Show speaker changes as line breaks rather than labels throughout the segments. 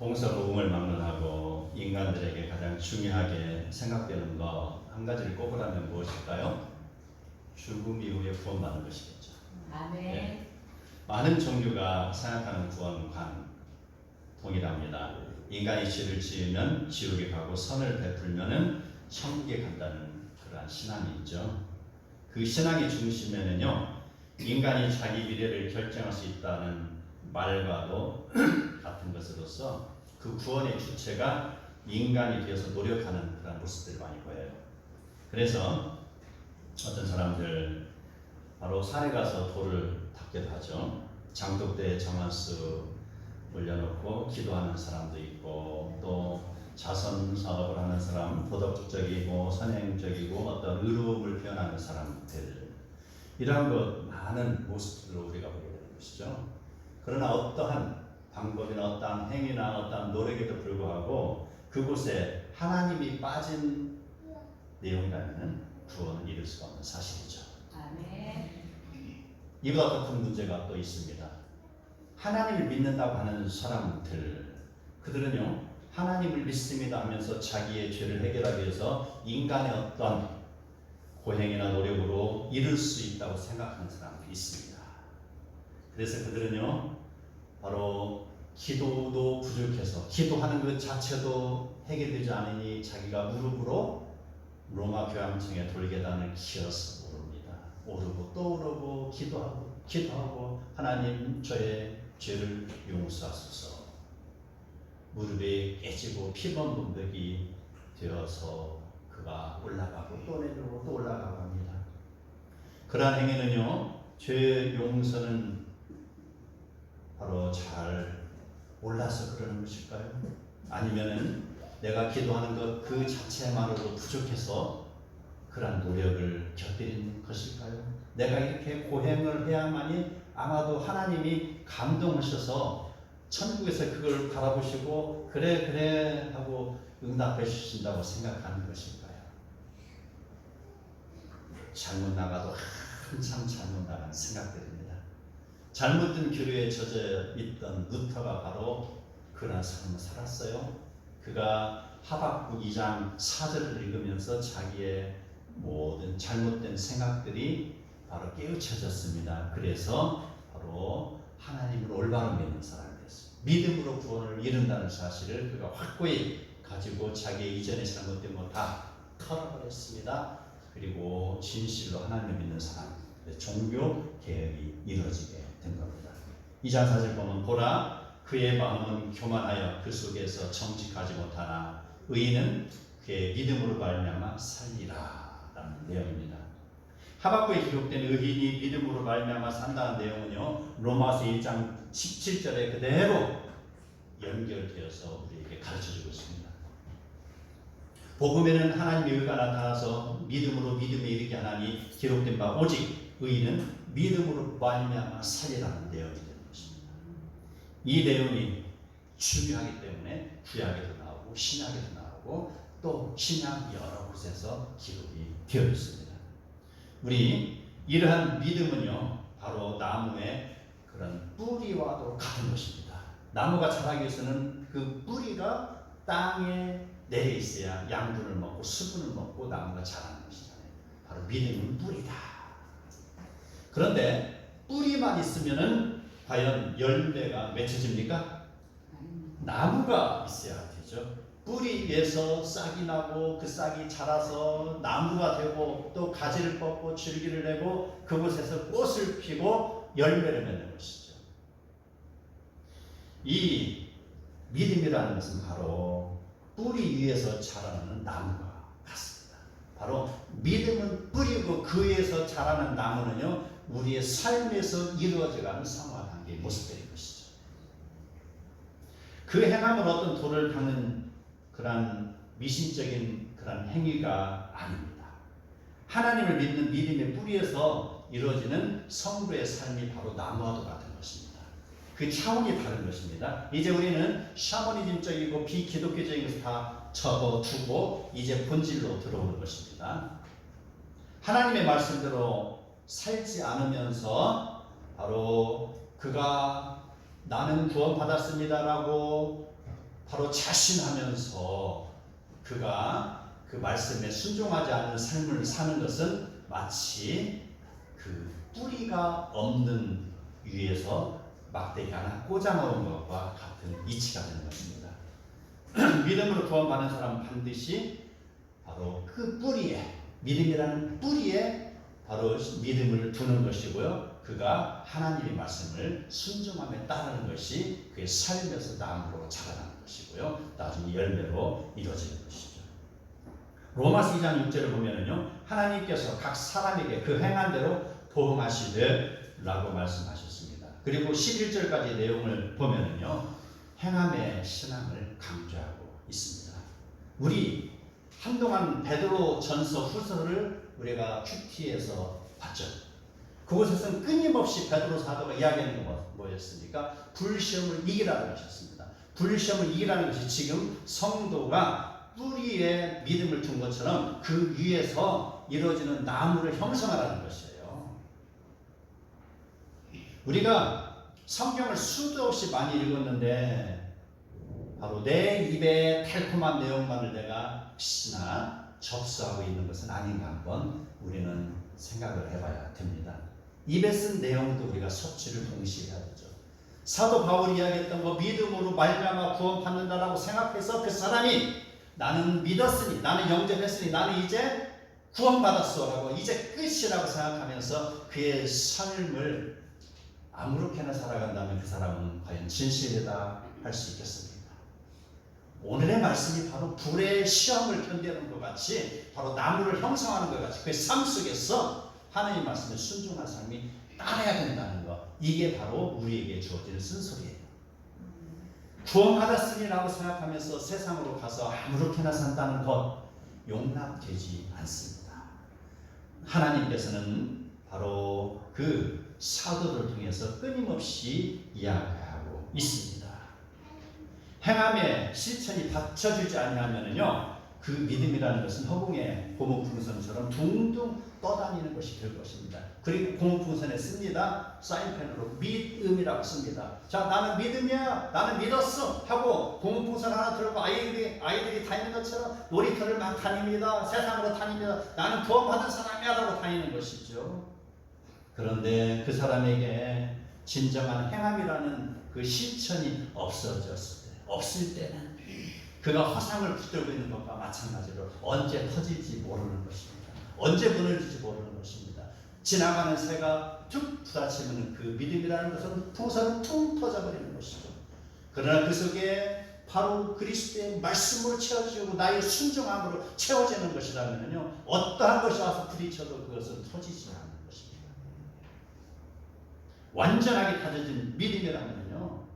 동서고금을 막론하고 인간들에게 가장 중요하게 생각되는 거한 가지를 꼽으라면 무엇일까요? 죽음 이후에 구원받는 것이겠죠.
아멘.
네. 많은 종교가 생각하는 구원관 동일합니다. 인간이 죄를 지으면 지옥에 가고 선을 베풀면은 천국에 간다는 그러한 신앙이 있죠. 그 신앙의 중심에는요, 인간이 자기 미래를 결정할 수 있다는 말과도 같은 것으로서 그 구원의 주체가 인간이 되어서 노력하는 그런 모습들이 많이 보여요. 그래서 어떤 사람들 바로 산에 가서 돌을 닦기도 하죠. 장독대에 정한수 올려놓고 기도하는 사람도 있고 또 자선 사업을 하는 사람, 도덕적이고 선행적이고 어떤 의로움을 표현하는 사람들 이러한 것 많은 모습들을 우리가 보게 되는 것이죠. 그러나 어떠한 방법이나 어떠한 행위나 어떠한 노력에도 불구하고 그곳에 하나님이 빠진 내용이라면 구원을 이룰 수가 없는 사실이죠.
아멘.
이보다 더 큰 문제가 또 있습니다. 하나님을 믿는다고 하는 사람들, 그들은요, 하나님을 믿습니다 하면서 자기의 죄를 해결하기 위해서 인간의 어떤 고행이나 노력으로 이룰 수 있다고 생각하는 사람들이 있습니다. 그래서 그들은요, 바로 기도도 부족해서 기도하는 것 자체도 해결되지 않으니 자기가 무릎으로 로마 교황청의 돌계단을 기어서 오릅니다. 오르고 또 오르고 기도하고 기도하고 하나님 저의 죄를 용서하소서. 무릎에 깨지고 문벽이 되어서 그가 올라가고 또 내려오고 또 올라가고 합니다. 그러한 행위는요, 죄 용서는 바로 잘 몰라서 그러는 것일까요? 아니면은 내가 기도하는 것 그 자체만으로 부족해서 그러한 노력을 곁들인 것일까요? 내가 이렇게 고행을 해야만이 아마도 하나님이 감동하셔서 천국에서 그걸 바라보시고 그래 그래 하고 응답해 주신다고 생각하는 것일까요? 잘못 나가도 한참 잘못 나간 생각들입니다. 잘못된 교류에 젖어 있던 루터가 바로 그러한 삶을 살았어요. 그가 하박국 2장 4절을 읽으면서 자기의 모든 잘못된 생각들이 바로 깨우쳐졌습니다. 그래서 바로 하나님을 올바로 믿는 사람이 됐습니다. 믿음으로 구원을 이룬다는 사실을 그가 확고히 가지고 자기의 이전의 잘못된 거다 털어버렸습니다. 그리고 진실로 하나님을 믿는 사람, 종교 개혁이 이루어지게 된 겁니다. 2장 4절 보면 보라 그의 마음은 교만하여 그 속에서 정직하지 못하나 의인은 그의 믿음으로 말미암아 살리라 라는 내용입니다. 하박국에 기록된 의인이 믿음으로 말미암아 산다는 내용은요. 로마서 1장 17절에 그대로 연결되어서 우리에게 가르쳐주고 있습니다. 복음에는 하나님의 의가 나타나서 믿음으로 믿음에 이르게 하나니 기록된 바 오직 의인은 믿음으로 말미암아 살리라는 내용이 되는 것입니다. 이 내용이 중요하기 때문에 구약에도 나오고 신약에도 나오고 또 신약 여러 곳에서 기록이 되어 있습니다. 우리 이러한 믿음은요 바로 나무의 그런 뿌리와도 같은 것입니다. 나무가 자라기 위해서는 그 뿌리가 땅에 내려 있어야 양분을 먹고 수분을 먹고 나무가 자라는 것이잖아요. 바로 믿음은 뿌리다. 그런데 뿌리만 있으면은 과연 열매가 맺혀집니까? 나무가 있어야 되죠. 뿌리 위에서 싹이 나고 그 싹이 자라서 나무가 되고 또 가지를 뻗고 줄기를 내고 그곳에서 꽃을 피고 열매를 맺는 것이죠. 이 믿음이라는 것은 바로 뿌리 위에서 자라는 나무가 같습니다. 바로 믿음은 뿌리고 그 위에서 자라는 나무는요, 우리의 삶에서 이루어져가는 상호와 관계의 모습들인 것이죠. 그 행함은 어떤 돌을 닦는 그런 미신적인 그런 행위가 아닙니다. 하나님을 믿는 믿음의 뿌리에서 이루어지는 성도의 삶이 바로 나무와도 같은 것입니다. 그 차원이 다른 것입니다. 이제 우리는 샤머니즘적이고 비기독교적인 것을 다 접어두고 이제 본질로 들어오는 것입니다. 하나님의 말씀대로 살지 않으면서 바로 그가 나는 구원받았습니다라고 바로 자신하면서 그가 그 말씀에 순종하지 않는 삶을 사는 것은 마치 그 뿌리가 없는 위에서 막대기 하나 꽂아놓은 것과 같은 이치가 되는 것입니다. 믿음으로 구원받는 사람은 반드시 바로 그 뿌리에 믿음이라는 뿌리에 바로 믿음을 두는 것이고요. 그가 하나님의 말씀을 순종하며 따르는 것이 그의 삶에서 나무로 자라나는 것이고요. 나중에 열매로 이루어지는 것이죠. 로마서 2장 6절을 보면은요. 하나님께서 각 사람에게 그 행한 대로 보응하시되 라고 말씀하셨습니다. 그리고 11절까지 내용을 보면은요. 행함의 신앙을 강조하고 있습니다. 우리 한동안 베드로 전서 후서를 우리가 큐티에서 봤죠. 그곳에서는 끊임없이 베드로 사도가 이야기하는 건 뭐였습니까? 불시험을 이기라는 것이었습니다. 불시험을 이기라는 것이 지금 성도가 뿌리에 믿음을 둔 것처럼 그 위에서 이루어지는 나무를 형성하라는 것이에요. 우리가 성경을 수도 없이 많이 읽었는데 바로 내 입에 달콤한 내용만을 내가 혹시나 접수하고 있는 것은 아닌가 한번 우리는 생각을 해봐야 됩니다. 입에 쓴 내용도 우리가 섭취를 동시에 해야 되죠. 사도 바울이 이야기했던 거 믿음으로 말미암아 구원받는다라고 생각해서 그 사람이 나는 믿었으니 나는 영접했으니 나는 이제 구원받았어라고 이제 끝이라고 생각하면서 그의 삶을 아무렇게나 살아간다면 그 사람은 과연 진실이다 할 수 있겠습니까? 오늘의 말씀이 바로 불의 시험을 견디는 것 같이 바로 나무를 형성하는 것 같이 그 삶 속에서 하나님 말씀에 순종한 삶이 따라야 된다는 것 이게 바로 우리에게 주어지는 쓴소리예요. 구원받았으니라고 생각하면서 세상으로 가서 아무렇게나 산다는 것 용납되지 않습니다. 하나님께서는 바로 그 사도를 통해서 끊임없이 이야기하고 있습니다. 행함에 실천이 받쳐주지 아니하면은요 그 믿음이라는 것은 허공에 고무풍선처럼 둥둥 떠다니는 것이 될 것입니다. 그리고 고무풍선에 씁니다. 사인펜으로 믿음이라고 씁니다. 자 나는 믿음이야, 나는 믿었어 하고 고무풍선 하나 들고 아이들이 아이들이 다니는 것처럼 놀이터를 막 다닙니다. 세상으로 다닙니다. 나는 구원받은 사람이야 라고 다니는 것이죠. 그런데 그 사람에게 진정한 행함이라는 그 실천이 없어졌을 때, 없을 때는 그가 화상을 붙들고 있는 것과 마찬가지로 언제 터질지 모르는 것입니다. 언제 무너질지 모르는 것입니다. 지나가는 새가 툭 부딪히면 그 믿음이라는 것은 풍선은 퉁 터져버리는 것이죠. 그러나 그 속에 바로 그리스도의 말씀으로 채워지고 나의 순종함으로 채워지는 것이라면요 어떠한 것이 와서 부딪혀도 그것은 터지지 않는 것입니다. 완전하게 다져진 믿음이라면요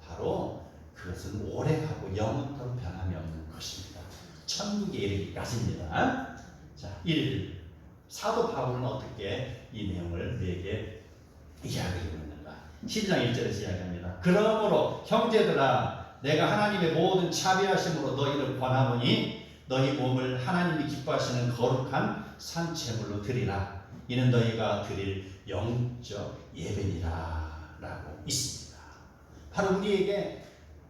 바로 그것은 오래가고 영원토록 변함이 없는 것입니다. 천국에 이르기까지입니다. 자, 1. 사도 바울은 어떻게 이 내용을 우리에게 이야기하고 있는가? 12장 1절에서 이야기합니다. 그러므로 형제들아 내가 하나님의 모든 자비하심으로 너희를 권하노니 너희 몸을 하나님이 기뻐하시는 거룩한 산채물로 드리라. 이는 너희가 드릴 영적 예배니라 라고 있습니다. 바로 우리에게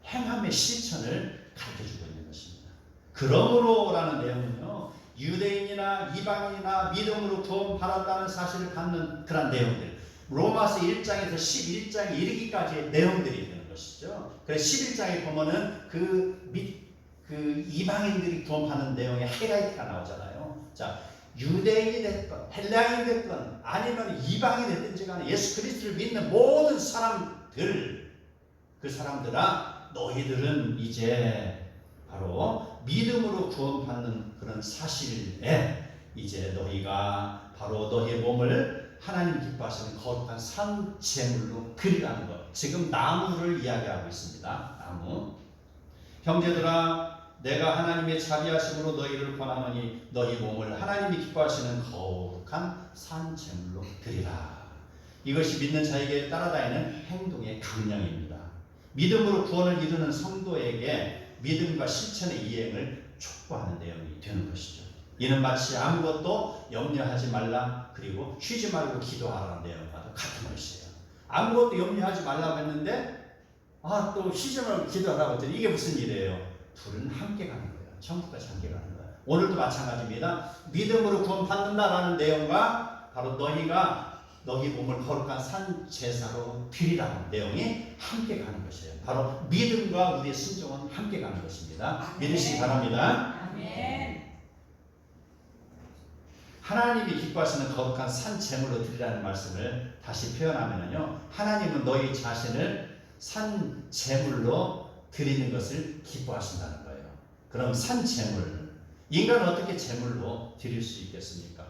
행함의 실천을 가르쳐 주고 있는 것입니다. 그러므로라는 내용은요. 유대인이나 이방인이나 믿음으로 구원 받았다는 사실을 갖는 그런 내용들. 로마서 1장에서 11장에 이르기까지의 내용들이 되는 것이죠. 그래서 11장에 보면은 그, 미, 그 이방인들이 구원 받는 내용의 하이라이트가 나오잖아요. 자, 유대인이 됐건 헬라인이 됐건 아니면 이방이 됐든지 간에 예수 그리스도를 믿는 모든 사람들 그 사람들아 너희들은 이제 바로 믿음으로 구원받는 그런 사실에 이제 너희가 바로 너희의 몸을 하나님 기뻐하시는 거룩한 산 제물로 드리라는 것. 지금 나무를 이야기하고 있습니다. 나무. 형제들아 내가 하나님의 자비하심으로 너희를 권하노니 너희 몸을 하나님이 기뻐하시는 거룩한 산 제물로 드리라. 이것이 믿는 자에게 따라다니는 행동의 강령입니다. 믿음으로 구원을 이루는 성도에게 믿음과 실천의 이행을 촉구하는 내용이 되는 것이죠. 이는 마치 아무것도 염려하지 말라 그리고 쉬지 말고 기도하라는 내용과도 같은 것이에요. 아무것도 염려하지 말라고 했는데 아또 시점을 기도하라고 했더니 이게 무슨 일이에요? 둘은 함께 가는 거예요. 천국까지 함께 가는 거예요. 오늘도 마찬가지입니다. 믿음으로 구원 받는다라는 내용과 바로 너희가 너희 몸을 거룩한 산 제사로 드리라는 내용이 함께 가는 것이에요. 바로 믿음과 우리의 순종은 함께 가는 것입니다. 믿으시기 바랍니다.
아멘.
하나님이 기뻐하시는 거룩한 산 제물로 드리라는 말씀을 다시 표현하면요. 하나님은 너희 자신을 산 제물로 드리는 것을 기뻐하신다는 거예요. 그럼 산 제물 인간은 어떻게 제물로 드릴 수 있겠습니까?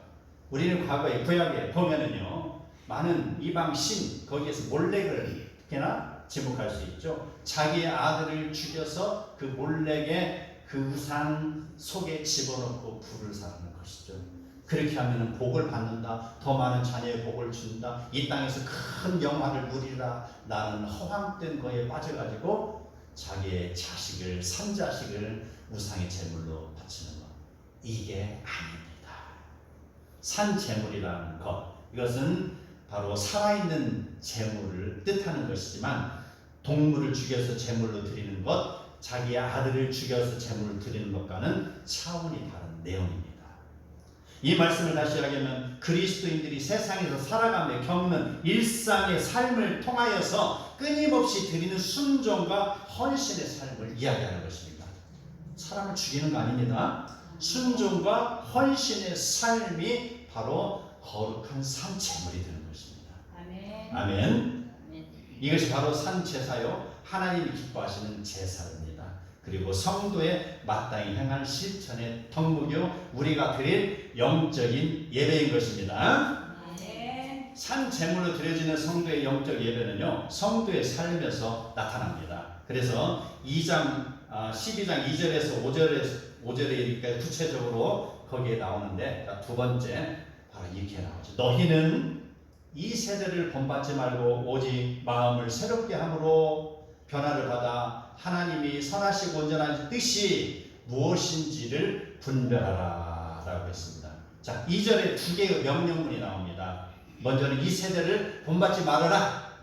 우리는 과거에 구약에 보면은요. 많은 이방 신 거기에서 몰렉을 특히나 지목할 수 있죠. 자기의 아들을 죽여서 그 몰렉의 그 우상 속에 집어넣고 불을 사는 것이죠. 그렇게 하면 복을 받는다. 더 많은 자녀의 복을 준다. 이 땅에서 큰 영화를 누리라. 나는 허황된 거에 빠져가지고 자기의 자식을 산자식을 우상의 제물로 바치는 것. 이게 아닙니다. 산 제물이라는 것. 이것은 바로 살아있는 제물을 뜻하는 것이지만 동물을 죽여서 제물로 드리는 것, 자기의 아들을 죽여서 제물을 드리는 것과는 차원이 다른 내용입니다. 이 말씀을 다시 하면 그리스도인들이 세상에서 살아가며 겪는 일상의 삶을 통하여서 끊임없이 드리는 순종과 헌신의 삶을 이야기하는 것입니다. 사람을 죽이는 거 아닙니다. 순종과 헌신의 삶이 바로 거룩한 산채물이 되는.
아멘.
이것이 바로 산 제사요 하나님이 기뻐하시는 제사입니다. 그리고 성도의 마땅히 행한 실천의 덕목이요 우리가 드릴 영적인 예배인 것입니다. 산 제물로 드려지는 성도의 영적 예배는요 성도의 삶에서 나타납니다. 그래서 2장 아, 12장 2절에서 5절에 5절에 이르니까 구체적으로 거기에 나오는데 자, 두 번째 바로 이렇게 나오죠. 너희는 이 세대를 본받지 말고 오직 마음을 새롭게 함으로 변화를 받아 하나님이 선하시고 온전한 뜻이 무엇인지를 분별하라 라고 했습니다. 자, 2절에 두 개의 명령문이 나옵니다. 먼저는 이 세대를 본받지 말아라.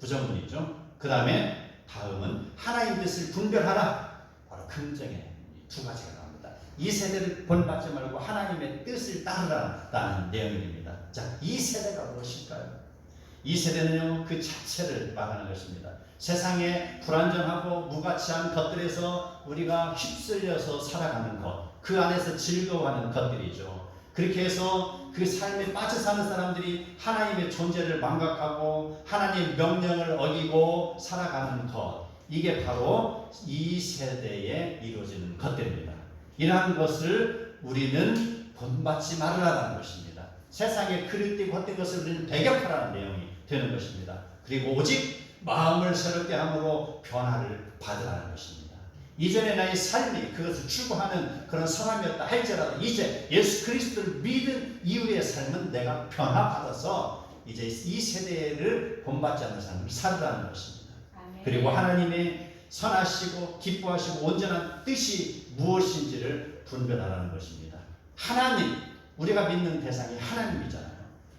부정문이죠. 그 다음에 다음은 하나님 뜻을 분별하라. 바로 긍정의 두 가지가 나옵니다. 이 세대를 본받지 말고 하나님의 뜻을 따르라라는 내용입니다. 자, 이 세대가 무엇일까요? 이 세대는요, 그 자체를 말하는 것입니다. 세상에 불안정하고 무가치한 것들에서 우리가 휩쓸려서 살아가는 것, 그 안에서 즐거워하는 것들이죠. 그렇게 해서 그 삶에 빠져 사는 사람들이 하나님의 존재를 망각하고 하나님의 명령을 어기고 살아가는 것, 이게 바로 이 세대에 이루어지는 것들입니다. 이러한 것을 우리는 본받지 말으라는 것입니다. 세상에 그릇되고 헛된 것을 우리는 배격하라는 내용이 되는 것입니다. 그리고 오직 마음을 새롭게 함으로 변화를 받으라는 것입니다. 이전의 나의 삶이 그것을 추구하는 그런 사람이었다 할지라도 이제 예수 그리스도를 믿은 이후의 삶은 내가 변화받아서 이제 이 세대를 본받지 않는 삶을 살으라는 것입니다. 그리고 하나님의 선하시고 기뻐하시고 온전한 뜻이 무엇인지를 분별하라는 것입니다. 하나님, 우리가 믿는 대상이 하나님이잖아요.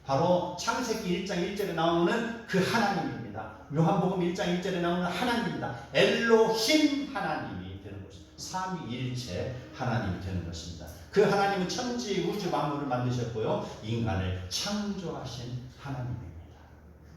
바로 창세기 1장 1절에 나오는 그 하나님입니다. 요한복음 1장 1절에 나오는 하나님입니다. 엘로힘 하나님이 되는 것입니다. 삼위일체 하나님이 되는 것입니다. 그 하나님은 천지 우주 만물을 만드셨고요. 인간을 창조하신 하나님입니다.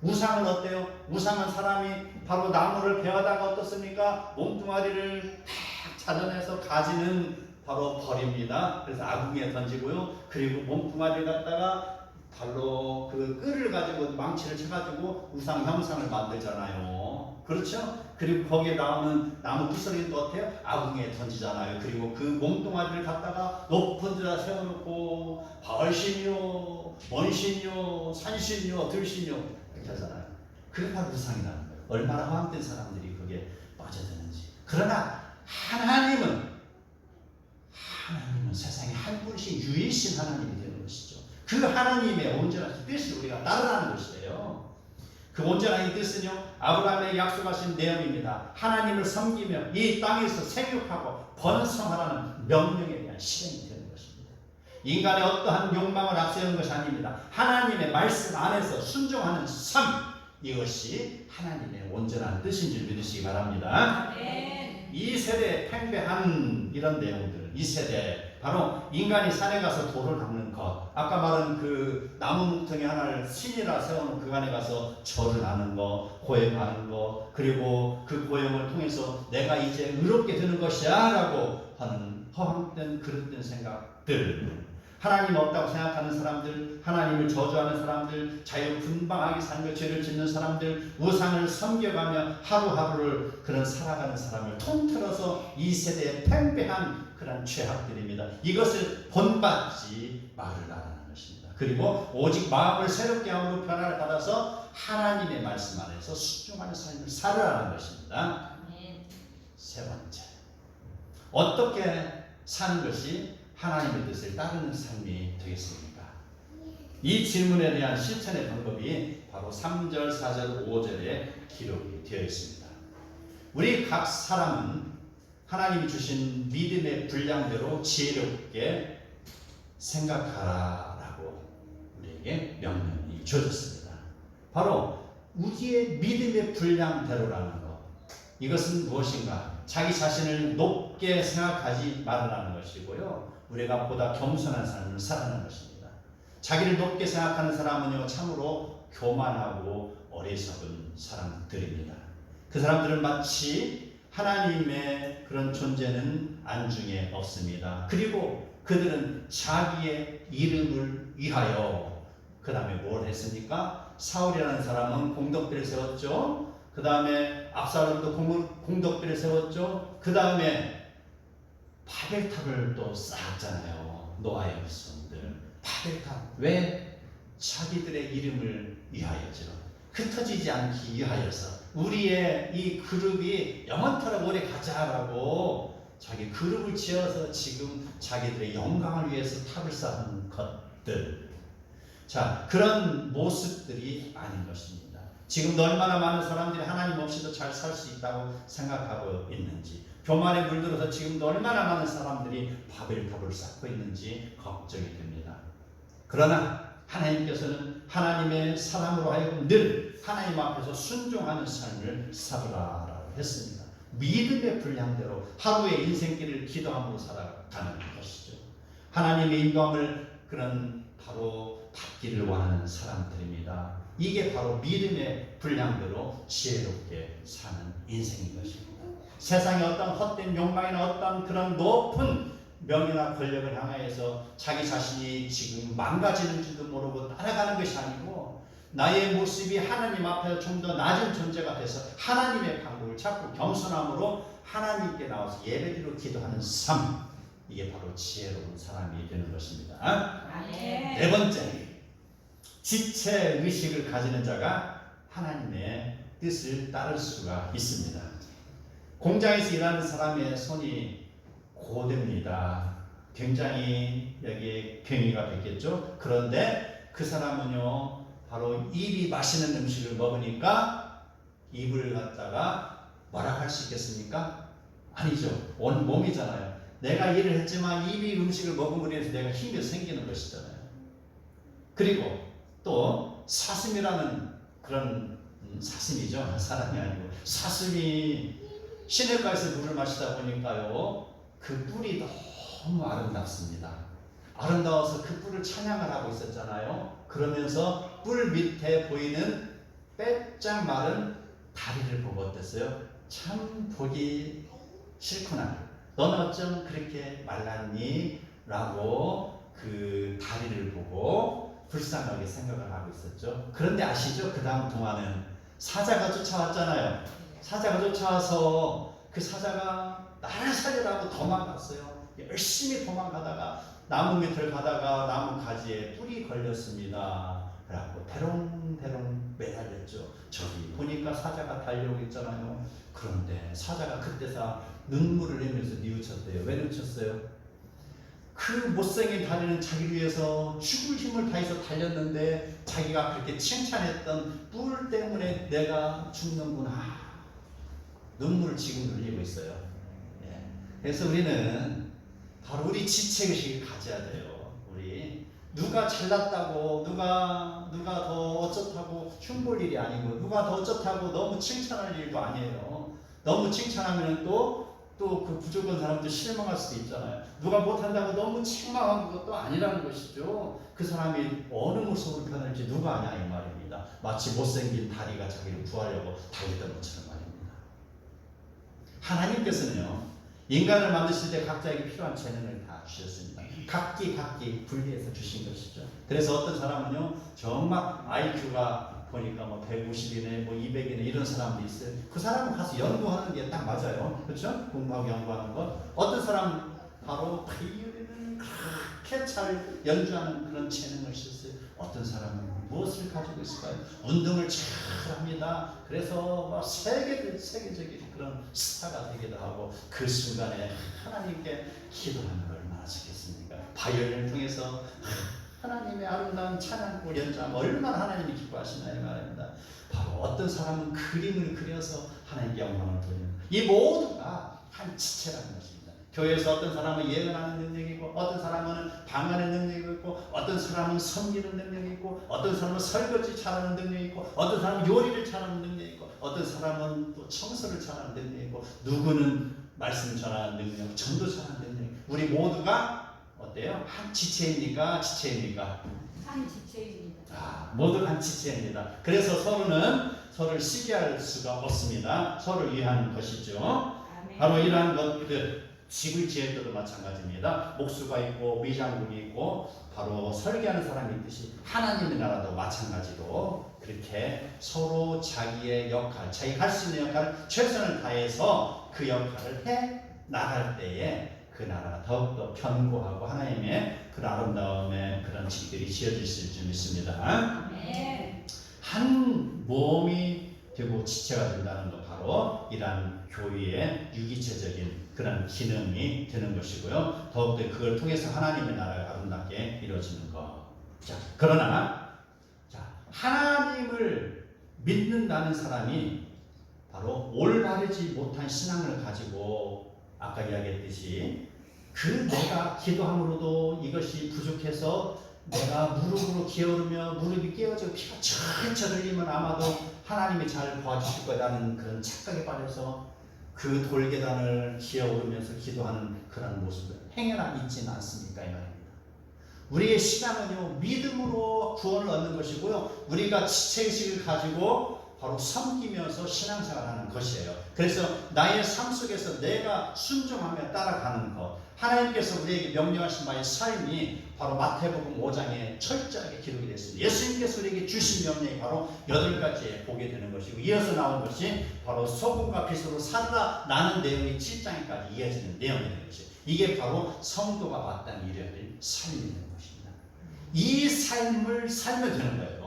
우상은 어때요? 우상은 사람이 바로 나무를 베어다가 어떻습니까? 몸뚱아리를 탁 찾아내서 가지는 바로 벌입니다. 그래서 아궁이에 던지고요. 그리고 몸뚱아리를 갖다가 발로 그 끈을 가지고 망치를 쳐가지고 우상 형상을 만들잖아요. 그렇죠? 그리고 거기에 나오는 나무 부스러기도 어때요? 아궁이에 던지잖아요. 그리고 그 몸뚱아리를 갖다가 높은 데다 세워놓고 벌신이요, 원신이요, 산신이요, 들신이요 이렇게 하잖아요. 그게 바로 우상이라는 거예요. 얼마나 허황된 사람들이 거기에 빠져드는지. 그러나 하나님은 하나님은 세상에 한 분씩 유일신 하나님이 되는 것이죠. 그 하나님의 온전하신 뜻을 우리가 따르라는 것이에요. 그 온전한 이 뜻은요, 아브라함의 약속하신 내용입니다. 하나님을 섬기며 이 땅에서 생육하고 번성하라는 명령에 대한 실행이 되는 것입니다. 인간의 어떠한 욕망을 앞세우는 것이 아닙니다. 하나님의 말씀 안에서 순종하는 삶, 이것이 하나님의 온전한 뜻인 줄 믿으시기 바랍니다.
아멘.
이 세대에 팽배한 이런 내용들, 이 세대 바로 인간이 산에 가서 돌을 닦는 것, 아까 말한 그 나무 뭉텅이 하나를 신이라 세우는 그 안에 가서 절을 하는 거, 고행하는 거, 그리고 그 고행을 통해서 내가 이제 의롭게 되는 것이야 라고 하는 허황된 그릇된 생각들. 하나님 없다고 생각하는 사람들, 하나님을 저주하는 사람들, 자유 분방하게 살며 죄를 짓는 사람들, 우상을 섬겨가며 하루하루를 그런 살아가는 사람을 통틀어서 이 세대에 팽배한 그런 죄악들입니다. 이것을 본받지 말으라는 것입니다. 그리고 오직 마음을 새롭게 함으로 변화를 받아서 하나님의 말씀 안에서 순종하는 삶을 살으라는 것입니다. 세 번째, 어떻게 사는 것이 하나님의 뜻을 따르는 삶이 되겠습니까? 이 질문에 대한 실천의 방법이 바로 3절, 4절, 5절에 기록이 되어 있습니다. 우리 각 사람은 하나님이 주신 믿음의 분량대로 지혜롭게 생각하라 라고 우리에게 명령이 주어졌습니다. 바로 우리의 믿음의 분량대로라는 것. 이것은 무엇인가? 자기 자신을 높게 생각하지 말라는 것이고요. 우리가 보다 겸손한 삶을 살아가는 것입니다. 자기를 높게 생각하는 사람은요, 참으로 교만하고 어리석은 사람들입니다. 그 사람들은 마치 하나님의 그런 존재는 안중에 없습니다. 그리고 그들은 자기의 이름을 위하여 그 다음에 뭘 했습니까? 사울이라는 사람은 공덕비를 세웠죠. 그 다음에 압살롬도 공- 공덕비를 세웠죠. 그 다음에 바벨탑을 또 쌓았잖아요. 노아의 후손들. 바벨탑. 왜? 자기들의 이름을 위하여죠. 흩어지지 않기 위하여서 우리의 이 그룹이 영원토록 오래 가자라고 자기 그룹을 지어서 지금 자기들의 영광을 위해서 탑을 쌓은 것들. 자, 그런 모습들이 아닌 것입니다. 지금도 얼마나 많은 사람들이 하나님 없이도 잘 살 수 있다고 생각하고 있는지, 교만에 물들어서 지금도 얼마나 많은 사람들이 바벨탑을 쌓고 있는지 걱정이 됩니다. 그러나 하나님께서는 하나님의 사람으로 하여금 늘 하나님 앞에서 순종하는 삶을 살아라라고 했습니다. 믿음의 분량대로 하루의 인생길을 기도함으로 살아가는 것이죠. 하나님의 인도함을 그런 바로 받기를 원하는 사람들입니다. 이게 바로 믿음의 분량대로 지혜롭게 사는 인생인 것입니다. 세상의 어떤 헛된 욕망이나 어떤 그런 높은 명예나 권력을 향하여서 자기 자신이 지금 망가지는지도 모르고 따라가는 것이 아니고 나의 모습이 하나님 앞에서 좀더 낮은 존재가 돼서 하나님의 방법을 찾고 겸손함으로 하나님께 나와서 예배드리고 기도하는 삶 이게 바로 지혜로운 사람이 되는 것입니다. 네 번째, 지체 의식을 가지는 자가 하나님의 뜻을 따를 수가 있습니다. 공장에서 일하는 사람의 손이 고됩니다. 굉장히 여기 병이가 됐겠죠. 그런데 그 사람은요, 바로 입이 맛있는 음식을 먹으니까 입을 갖다가 뭐라 할 수 있겠습니까? 아니죠. 온 몸이잖아요. 내가 일을 했지만 입이 음식을 먹음으로 해서 내가 힘이 생기는 것이잖아요. 그리고 또 사슴이라는 그런 음, 사슴이죠. 사람이 아니고 사슴이 시냇가에서 물을 마시다 보니까요. 그 뿔이 너무 아름답습니다. 아름다워서 그 뿔을 찬양을 하고 있었잖아요. 그러면서 뿔 밑에 보이는 빼짝 마른 다리를 보고 어땠어요? 참 보기 싫구나. 너는 어쩜 그렇게 말랐니? 라고 그 다리를 보고 불쌍하게 생각을 하고 있었죠. 그런데 아시죠? 그 다음 동화는 사자가 쫓아왔잖아요. 사자가 쫓아와서 그 사자가 나를 살려라고 도망갔어요. 열심히 도망가다가 나무 밑을 가다가 나무 가지에 뿔이 걸렸습니다. 그래갖고 대롱대롱 매달렸죠. 저기 보니까 사자가 달려오고 있잖아요. 그런데 사자가 그때서 눈물을 흘리면서 뉘우쳤대요. 왜 뉘우쳤어요? 그 못생긴 다리는 자기를 위해서 죽을 힘을 다해서 달렸는데 자기가 그렇게 칭찬했던 뿔 때문에 내가 죽는구나. 눈물을 지금 흘리고 있어요. 예. 그래서 우리는 바로 우리 지체의식을 가져야 돼요. 우리 누가 잘났다고 누가 누가 더 어쩌다고 흉볼 일이 아니고 누가 더 어쩌다고 너무 칭찬할 일도 아니에요. 너무 칭찬하면 또 또 그 부족한 사람도 실망할 수도 있잖아요. 누가 못한다고 너무 책망한 것도 아니라는 것이죠. 그 사람이 어느 모습으로 변할지 누가 아냐 이 말입니다. 마치 못생긴 다리가 자기를 구하려고 달리던 것처럼. 하나님께서는요 인간을 만드실 때 각자에게 필요한 재능을 다 주셨습니다. 각기 각기 분리해서 주신 것이죠. 그래서 어떤 사람은요 정말 IQ가 보니까 뭐 150이네 뭐 200이네 이런 사람도 있어요. 그 사람은 가서 연구하는 게 딱 맞아요. 그렇죠? 공부하고 연구하는 것. 어떤 사람은 바로 바이올린을 그렇게 잘 연주하는 그런 재능을 썼어요. 어떤 사람은 무엇을 가지고 있을까요? 운동을 잘 합니다. 그래서 막 세계 세계적인 그런 스타가 되기도 하고 그 순간에 하나님께 기도하는 걸 얼마나 좋겠습니까? 바이올린을 통해서 하나님의 아름다운 찬양을 연주하면 얼마나 하나님이 기뻐하시나 이 말입니다. 바로 어떤 사람은 그림을 그려서 하나님께 영광을 돌리는 이 모두가 한 지체라는 것입니다. 교회에서 어떤 사람은 예언하는 능력이 있고 어떤 사람은 방언의 능력이 있고 어떤 사람은 섬기는 능력이 있고 어떤 사람은 설거지 잘하는 능력이 있고 어떤 사람은 요리를 잘하는 능력이 있고 어떤 사람은 또 청소를 능력이 있고 누구는 말씀 전하는 능력, 전도 잘하는 능력 우리 모두가 어때요? 한 지체입니까? 지체입니까?
한 지체입니다.
아, 모두 한 지체입니다. 그래서 서로는 서로를 시기할 수가 없습니다. 서로를 위한 것이죠. 바로 이러한 것들 집을 지을 때도 마찬가지입니다. 목수가 있고 미장군이 있고 바로 설계하는 사람이 있듯이 하나님의 나라도 마찬가지로 그렇게 서로 자기의 역할, 자기 할수 있는 역할을 최선을 다해서 그 역할을 해 나갈 때에 그 나라가 더욱더 견고하고 하나님의 그 아름다움의 그런 집들이 지어질 수 있습니다. 한 몸이 되고 지체가 된다는 것 바로 이러한 교회의 유기체적인 그런 기능이 되는 것이고요. 더욱더 그걸 통해서 하나님의 나라가 아름답게 이루어지는 것. 자, 그러나 자, 하나님을 믿는다는 사람이 바로 올바르지 못한 신앙을 가지고 아까 이야기했듯이 그 내가 기도함으로도 이것이 부족해서 내가 무릎으로 기어오르며 무릎이 깨어져 피가 철철 흘리면 아마도 하나님이 잘 도와주실 거라는 그런 착각에 빠져서 그 돌계단을 기어오르면서 기도하는 그런 모습을 행여나 있지는 않습니까 이 말입니다. 우리의 신앙은요 믿음으로 구원을 얻는 것이고요 우리가 지체의식을 가지고 바로 섬기면서 신앙생활하는 것이에요. 그래서 나의 삶 속에서 내가 순종하며 따라가는 것 하나님께서 우리에게 명령하신 바의 삶이 바로 마태복음 5장에 철저하게 기록이 됐습니다. 예수님께서 우리에게 주신 명령이 바로 여덟 가지에 보게 되는 것이고 이어서 나온 것이 바로 소금과 빛으로 살아나는 내용이 7장까지 이어지는 내용이 되는 것이에요. 이게 바로 성도가 마땅히 이뤄야 될 삶이 되는 것입니다. 이 삶을 살면 되는 거예요.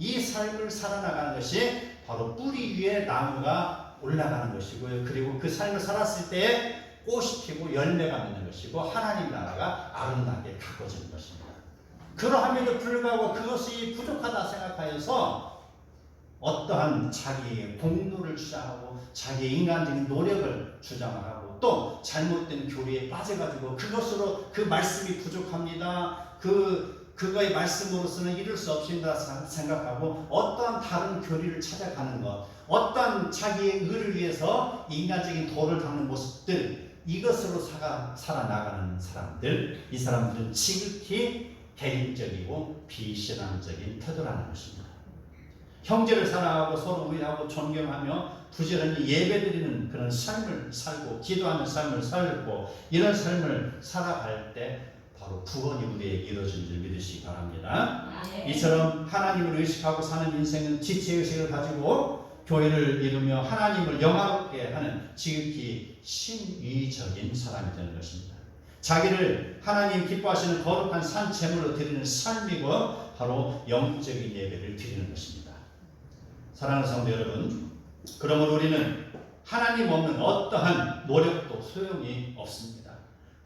이 삶을 살아나가는 것이 바로 뿌리 위에 나무가 올라가는 것이고요. 그리고 그 삶을 살았을 때 꽃이 피고 열매가 맺는 것이고 하나님 나라가 아름답게 가꿔지는 것입니다. 그러함에도 불구하고 그것이 부족하다 생각하여서 어떠한 자기의 공로를 주장하고 자기의 인간적인 노력을 주장하고 또 잘못된 교리에 빠져가지고 그것으로 그 말씀이 부족합니다. 그 그거의 말씀으로서는 이룰 수 없습니다 생각하고 어떠한 다른 교리를 찾아가는 것, 어떠한 자기의 의를 위해서 인간적인 도를 닦는 모습들 이것으로 살아, 살아나가는 사람들, 이 사람들은 지극히 대립적이고 비신앙적인 태도라는 것입니다. 형제를 사랑하고 서로 우애하고 존경하며 부지런히 예배드리는 그런 삶을 살고 기도하는 삶을 살고 이런 삶을 살아갈 때 바로 구원이 우리에게 이루어진 줄 믿으시기 바랍니다.
아멘.
이처럼 하나님을 의식하고 사는 인생은 지체의식을 가지고 교회를 이루며 하나님을 영화롭게 하는 지극히 신위적인 사람이 되는 것입니다. 자기를 하나님 기뻐하시는 거룩한 산 제물로 드리는 삶이고 바로 영적인 예배를 드리는 것입니다. 사랑하는 성도 여러분, 그러므로 우리는 하나님 없는 어떠한 노력도 소용이 없습니다.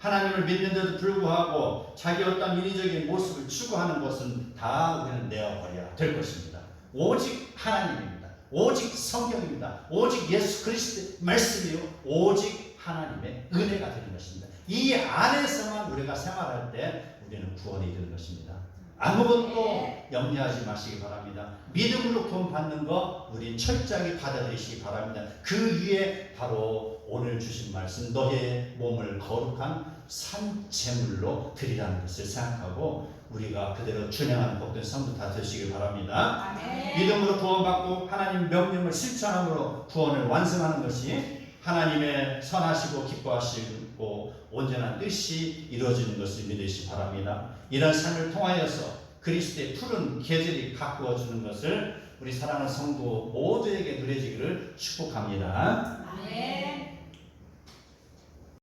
하나님을 믿는데도 불구하고 자기 어떤 인위적인 모습을 추구하는 것은 다 우리는 내어버려야 될 것입니다. 오직 하나님입니다. 오직 성경입니다. 오직 예수 그리스도의 말씀이요. 오직 하나님의 은혜가 되는 것입니다. 이 안에서만 우리가 생활할 때 우리는 구원에 이르는 것입니다. 아무것도
네.
염려하지 마시기 바랍니다. 믿음으로 구원 받는 거 우리 철저하게 받아들이시기 바랍니다. 그 위에 바로 오늘 주신 말씀 너의 몸을 거룩한 산재물로 드리라는 것을 생각하고 우리가 그대로 준행하는 복된 성도 다 되시길 바랍니다.
아멘.
믿음으로 구원받고 하나님 명령을 실천함으로 구원을 완성하는 것이 하나님의 선하시고 기뻐하시고 온전한 뜻이 이루어지는 것을 믿으시 바랍니다. 이런 삶을 통하여서 그리스도의 푸른 계절이 가꾸어 주는 것을 우리 사랑하는 성도 모두에게 누려지기를 축복합니다.
아멘.